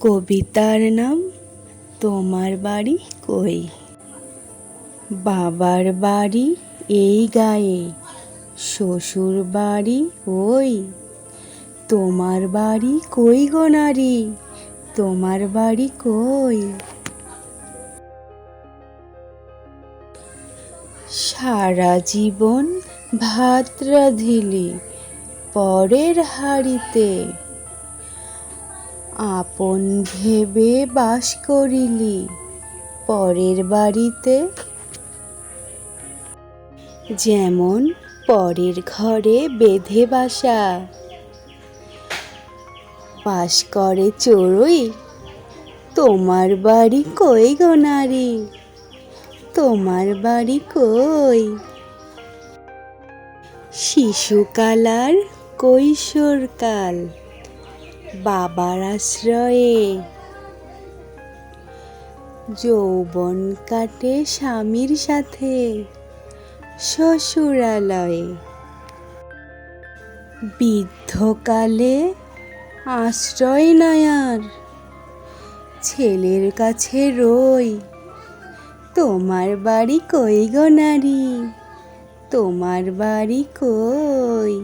কবিতার নাম? তোমার বাড়ি কই? বাবার বাড়ি এই গায়ে, শ্বশুর বাড়ি ওই। তোমার বাড়ি কই গো নারী? তোমার বাড়ি কই? সারা জীবন ভাত রাঁধিলি, পরের হাড়িতে আপন ভেবে বাস করিলি, পরের বাড়িতে। যেমন পরের ঘরে বেঁধে বাসা, বাস করে চড়ুই, তোমার বাড়ি কই গো নারী, তোমার বাড়ি কই? শিশুকাল কৈশোরকাল বাবার আশ্রয়ে। যৌবন কাটে স্বামীর সাথে শ্বশুরালয়ে। বৃদ্ধকালে আশ্রয় নয়ার, ছেলের কাছে রই, তোমার বাড়ি কই গো নারী? তোমার বাড়ি কই?